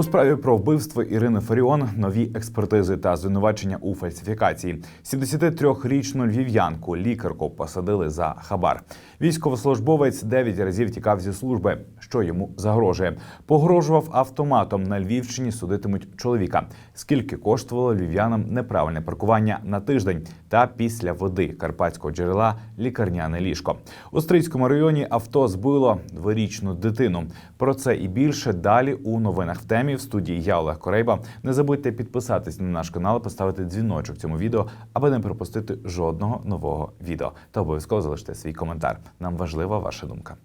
У справі про вбивство Ірини Фаріон нові експертизи та звинувачення у фальсифікації. 73-річну львів'янку лікарку посадили за хабар. Військовослужбовець 9 разів тікав зі служби. Що йому загрожує? Погрожував автоматом на Львівщині. Судитимуть чоловіка. Скільки коштувало львів'янам неправильне паркування на тиждень та після води карпатського джерела лікарняне ліжко у Стрийському районі авто збило дворічну дитину. Про це і більше далі у новинах в темі в студії я Олег Корейба. Не забудьте підписатись на наш канал, поставити дзвіночок цьому відео, аби не пропустити жодного нового відео. Та обов'язково залиште свій коментар. Нам важлива ваша думка.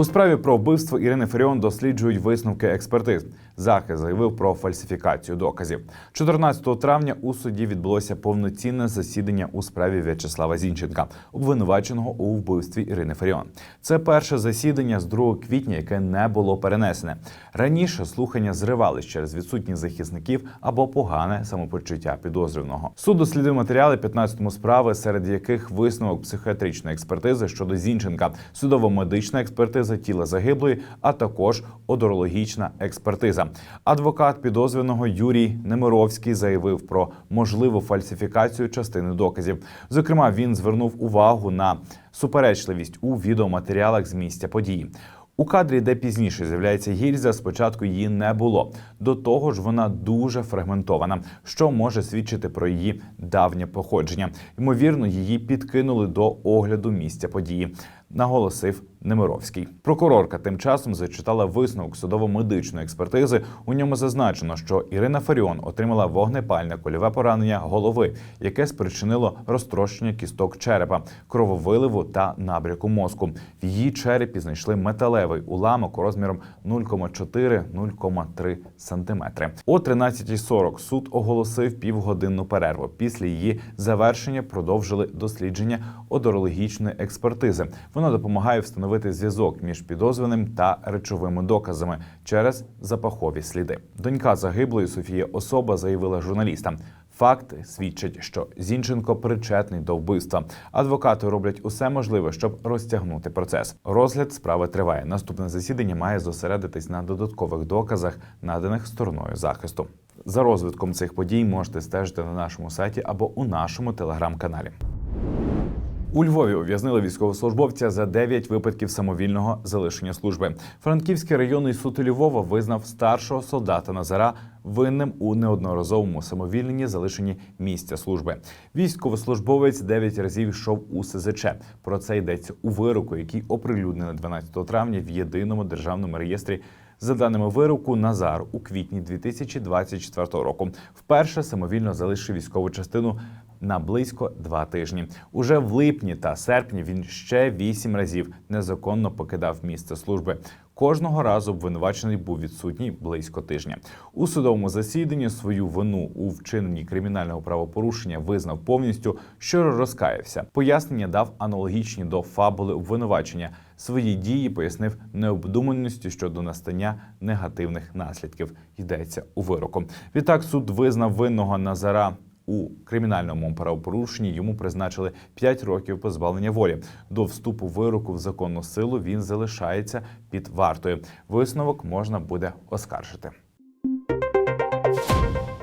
У справі про вбивство Ірини Фаріон досліджують висновки експертиз. Захист заявив про фальсифікацію доказів. 14 травня у суді відбулося повноцінне засідання у справі В'ячеслава Зінченка, обвинуваченого у вбивстві Ірини Фаріон. Це перше засідання з 2 квітня, яке не було перенесене. Раніше слухання зривались через відсутність захисників або погане самопочуття підозрюваного. Суд дослідив матеріали 15 справи, серед яких висновок психіатричної експертизи щодо Зінченка, судово-медична експертиза тіла загиблої, а також одорологічна експертиза. Адвокат підозрюваного Юрій Немировський заявив про можливу фальсифікацію частини доказів. Зокрема, він звернув увагу на суперечливість у відеоматеріалах з місця події. У кадрі, де пізніше з'являється гільза, спочатку її не було. До того ж, вона дуже фрагментована, що може свідчити про її давнє походження. Ймовірно, її підкинули до огляду місця події. Наголосив Немировський. Прокурорка тим часом зачитала висновок судово-медичної експертизи. У ньому зазначено, що Ірина Фаріон отримала вогнепальне кольове поранення голови, яке спричинило розтрощення кісток черепа, крововиливу та набряку мозку. В її черепі знайшли металевий уламок розміром 0,4-0,3 сантиметри. О 13.40 суд оголосив півгодинну перерву. Після її завершення продовжили дослідження одорологічної експертизи. Вона допомагає встановити зв'язок між підозрюваним та речовими доказами через запахові сліди. Донька загиблої Софія Особа заявила журналістам. Факти свідчать, що Зінченко причетний до вбивства. Адвокати роблять усе можливе, щоб розтягнути процес. Розгляд справи триває. Наступне засідання має зосередитись на додаткових доказах, наданих стороною захисту. За розвитком цих подій можете стежити на нашому сайті або у нашому телеграм-каналі. У Львові ув'язнили військовослужбовця за 9 випадків самовільного залишення служби. Франківський районний суд Львова визнав старшого солдата Назара винним у неодноразовому самовільненні залишенні місця служби. Військовослужбовець 9 разів йшов у СЗЧ. Про це йдеться у вироку, який оприлюднили 12 травня в єдиному державному реєстрі. За даними вироку, Назар у квітні 2024 року вперше самовільно залишив військову частину на близько два тижні. Уже в липні та серпні він ще вісім разів незаконно покидав місце служби. Кожного разу обвинувачений був відсутній близько тижня. У судовому засіданні свою вину у вчиненні кримінального правопорушення визнав повністю, що розкаявся. Пояснення дав аналогічні до фабули обвинувачення. Свої дії пояснив необдуманістю щодо настання негативних наслідків. Йдеться у вироку. Відтак суд визнав винного Назара. У кримінальному правопорушенні йому призначили 5 років позбавлення волі. До вступу вироку в законну силу він залишається під вартою. Висновок можна буде оскаржити.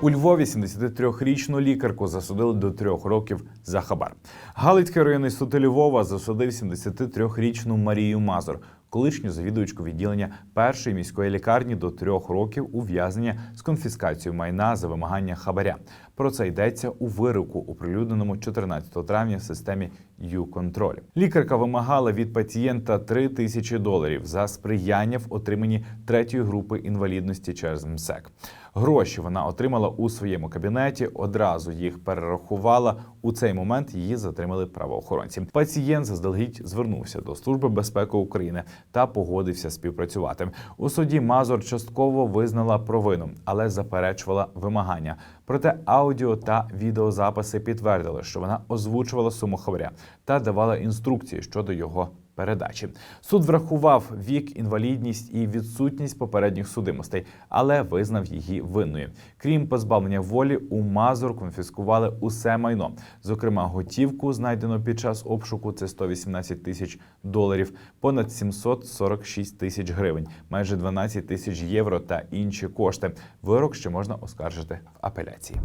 У Львові 73-річну лікарку засудили до трьох років за хабар. Галицький районний суд Львова засудив 73-річну Марію Мазур, колишню завідувачку відділення першої міської лікарні до трьох років ув'язнення з конфіскацією майна за вимагання хабаря. Про це йдеться у вироку, оприлюдненому 14 травня в системі «Ю-контроль». Лікарка вимагала від пацієнта 3 тисячі доларів за сприяння в отриманні третьої групи інвалідності через МСЕК. Гроші вона отримала у своєму кабінеті, одразу їх перерахувала. У цей момент її затримали правоохоронці. Пацієнт заздалегідь звернувся до Служби безпеки України та погодився співпрацювати. У суді Мазур частково визнала провину, але заперечувала вимагання. Проте аудіо та відеозаписи підтвердили, що вона озвучувала суму хабаря та давала інструкції щодо його передачі. Суд врахував вік, інвалідність і відсутність попередніх судимостей, але визнав її винною. Крім позбавлення волі, у Мазур конфіскували усе майно, зокрема готівку, знайдену під час обшуку. Це 118 тисяч доларів, понад 746 тисяч гривень, майже 12 тисяч євро та інші кошти. Вирок ще можна оскаржити в апеляції.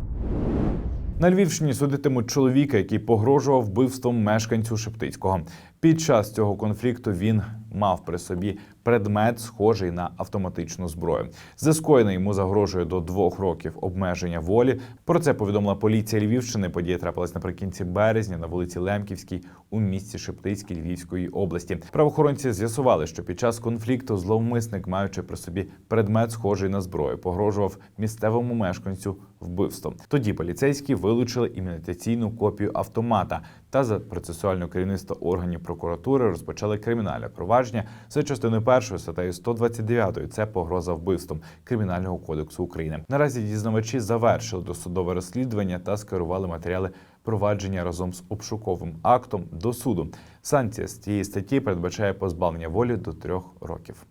На Львівщині судитимуть чоловіка, який погрожував вбивством мешканцю Шептицького. Під час цього конфлікту він мав при собі предмет, схожий на автоматичну зброю. За скоєне йому загрожує до двох років обмеження волі. Про це повідомила поліція Львівщини. Подія трапилась наприкінці березня на вулиці Лемківській у місті Шептицькій Львівської області. Правоохоронці з'ясували, що під час конфлікту зловмисник, маючи при собі предмет, схожий на зброю, погрожував місцевому мешканцю вбивством. Тоді поліцейські вилучили імітаційну копію автомата та за процесуальне керівництво органів прокуратури розпочали кримінальне провадження за частиною першої статтею 129 – Це погроза вбивством Кримінального кодексу України. Наразі дізнавачі завершили досудове розслідування та скерували матеріали провадження разом з обшуковим актом до суду. Санкція з цієї статті передбачає позбавлення волі до трьох років.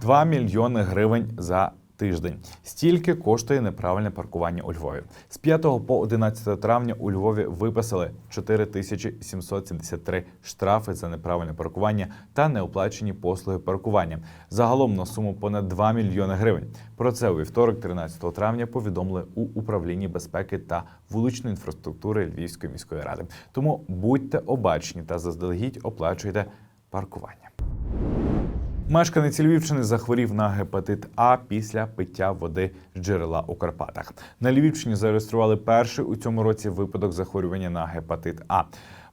2 мільйони гривень за тиждень. Стільки коштує неправильне паркування у Львові. З 5 по 11 травня у Львові виписали 4773 штрафи за неправильне паркування та неоплачені послуги паркування. Загалом на суму понад 2 мільйони гривень. Про це у вівторок, 13 травня, повідомили у управлінні безпеки та вуличної інфраструктури Львівської міської ради. Тому будьте обачні та заздалегідь оплачуйте паркування. Мешканець Львівщини захворів на гепатит А після пиття води з джерела у Карпатах. На Львівщині зареєстрували перший у цьому році випадок захворювання на гепатит А.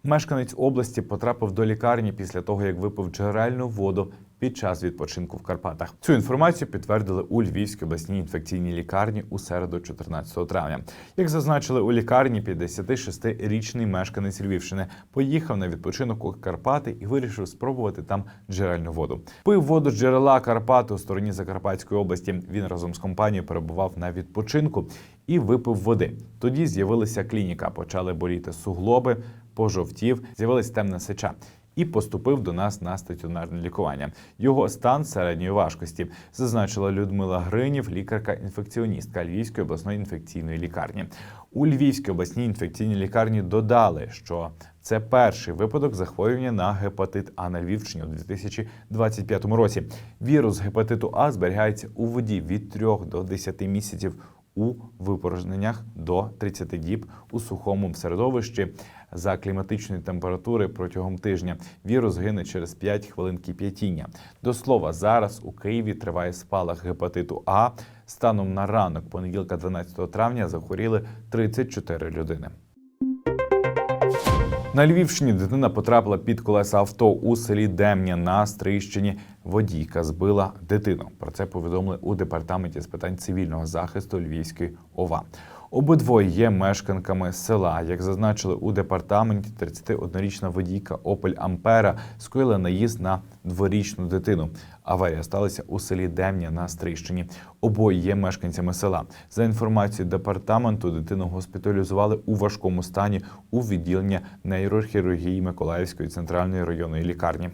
Мешканець області потрапив до лікарні після того, як випив джерельну воду під час відпочинку в Карпатах. Цю інформацію підтвердили у Львівській обласній інфекційній лікарні у середу, 14 травня. Як зазначили у лікарні, 56-річний мешканець Львівщини поїхав на відпочинок у Карпати і вирішив спробувати там джерельну воду. Пив воду з джерела Карпати у стороні Закарпатської області. Він разом з компанією перебував на відпочинку і випив води. Тоді з'явилася клініка, почали боліти суглоби, пожовтів, з'явилась темна сеча. І поступив до нас на стаціонарне лікування. Його стан середньої важкості зазначила Людмила Гринів, лікарка-інфекціоністка Львівської обласної інфекційної лікарні. У Львівській обласній інфекційній лікарні додали, що це перший випадок захворювання на гепатит А на Львівщині у 2025 році. Вірус гепатиту А зберігається у воді від 3 до 10 місяців у випорожненнях до 30 діб у сухому середовищі за кліматичної температури протягом тижня. Вірус гине через 5 хвилин кип'ятіння. До слова, зараз у Києві триває спалах гепатиту А. Станом на ранок понеділка, 12 травня, захворіли 34 людини. На Львівщині дитина потрапила під колеса авто у селі Демня на Стрийщині. Водійка збила дитину. Про це повідомили у департаменті з питань цивільного захисту Львівської ОВА. Обидвоє є мешканками села. Як зазначили у департаменті, 31-річна водійка Опель Ампера скоїла наїзд на дворічну дитину. Аварія сталася у селі Демня на Стрийщині. Обоє є мешканцями села. За інформацією департаменту, дитину госпіталізували у важкому стані у відділення нейрохірургії Миколаївської центральної районної лікарні.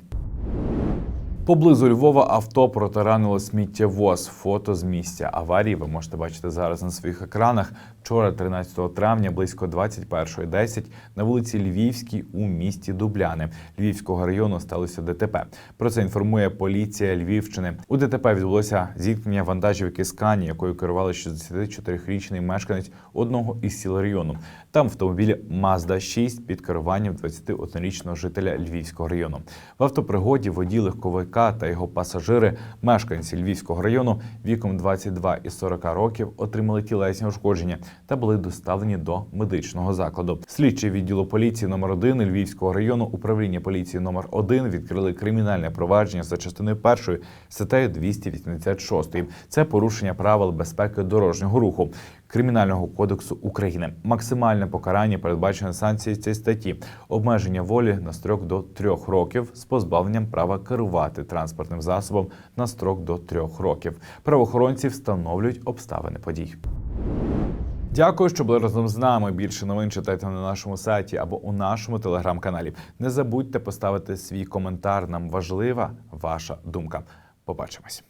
Поблизу Львова авто протаранило сміттєвоз. Фото з місця аварії ви можете бачити зараз на своїх екранах. Вчора, 13 травня, близько 21.10 на вулиці Львівській у місті Дубляни Львівського району сталося ДТП. Про це інформує поліція Львівщини. У ДТП відбулося зіткнення вантажівки Скані, якою керували 64-річний мешканець одного із сіл району. Там в автомобілі Mazda 6 під керуванням 21-річного жителя Львівського району. В автопригоді водій легковика та його пасажири, мешканці Львівського району віком 22 і 40 років, отримали тілесні ушкодження та були доставлені до медичного закладу. Слідчі відділу поліції номер 1 Львівського району управління поліції номер 1 відкрили кримінальне провадження за частиною першої статтею 286. Це порушення правил безпеки дорожнього руху. Кримінального кодексу України максимальне покарання передбачено санкцією цієї статті обмеження волі на строк до трьох років з позбавленням права керувати транспортним засобом на строк до трьох років. Правоохоронці встановлюють обставини подій. Дякую, що були разом з нами. Більше новин читайте на нашому сайті або у нашому телеграм-каналі. Не забудьте поставити свій коментар. Нам важлива ваша думка. Побачимось.